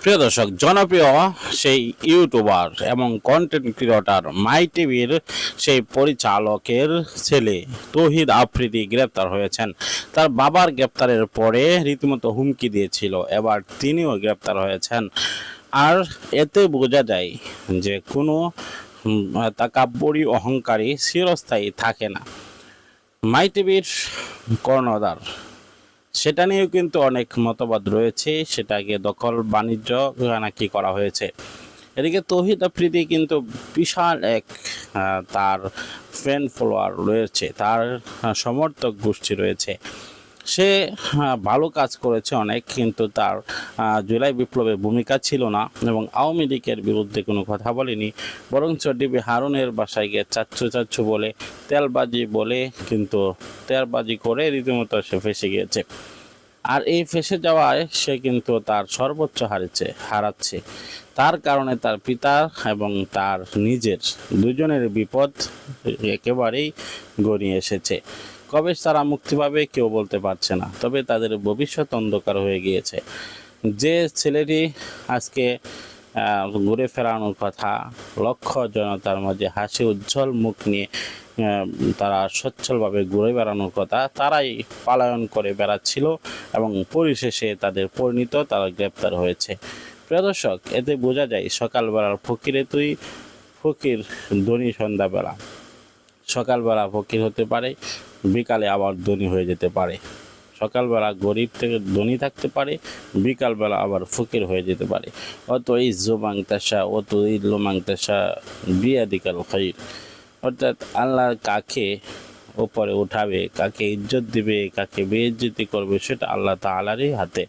প্রিয় দর্শক জনপ্রিয় সেই ইউটিউবার এবং কন্টেন্ট ক্রিয়েটর মাই টিভির সেই পরিচালকের ছেলে তহিদ আফ্রিদি গ্রেপ্তার হয়েছেন। তার বাবার গ্রেপ্তারের পরে রীতিমতো হুমকি দিয়েছিল এবার তিনিও গ্রেপ্তার হয়েছেন। আর এতে বোঝা যায় যে কোনো হুম, তাকাব্বরি অহংকারী চিরস্থায়ী থাকে না। মাই টিভির কর্ণধার সেটা নিয়েও কিন্তু অনেক মতবাদ রয়েছে সেটাকে দখল বাণিজ্য নাকি করা হয়েছে। এদিকে তৌহিদ আফ্রিদি কিন্তু বিশাল এক তার ফ্যান ফলোয়ার রয়েছে, তার সমর্থক গোষ্ঠী রয়েছে। সে আহ, ভালো কাজ করেছে অনেক কিন্তু তার জুলাই বিপ্লবে ভূমিকা ছিল না এবং আওয়ামী লীগের বিরুদ্ধে কোনো কথা বলেনি। বরঞ্চ ডিবি হারুনের বাসায় গিয়ে চাচ্ছু চাচ্ছু বলে তেলবাজি বলে কিন্তু তেলবাজি করে রীতিমতো সে ফেসে গিয়েছে। আর এই ফেসে যাওয়ায় সে কিন্তু তার সর্বোচ্চ হারিয়েছে হারাচ্ছে। তার কারণে তার পিতা এবং তার নিজের দুজনের বিপদ একেবারেই গড়িয়ে এসেছে। কবে তারা মুক্তি পাবে কেউ বলতে পারছে না। তবে তাদের ভবিষ্যৎ অন্ধকার হয়ে গিয়েছে। যে ছেলেটি আজকে ঘুরে ফেরানোর কথা, লক্ষ জনতার মাঝে হাসি, উজ্জ্বল মুখ নিয়ে তারা সচ্ছলভাবে ঘুরে বেড়ানোর কথা, তারাই পালায়ন করে বেড়াচ্ছিল এবং পরিশেষে তাদের পরিণত তারা গ্রেপ্তার হয়েছে। প্রিয় দর্শক, এতে বোঝা যায় সকালবেলার ফকিরে তুই, ফকির ধনী সন্ধ্যাবেলা। সকালবেলা ফকির হতে পারে বিকালে আবার ধনী হয়ে যেতে পারে। সকালবেলা গরিব থেকে ধনী থাকতে পারে, বিকালবেলা আবার ফকির হয়ে যেতে পারে। অত এই জোমাং জোমাংতাসা অত এই লোমাং লোমাংতাসা বিয়াদিকাল খৈর অর্থাৎ আল্লাহ কাকে ওপরে উঠাবে, কাকে ইজ্জত দিবে, কাকে বেইজ্জতি করবে, সেটা আল্লাহ তালারই হাতে।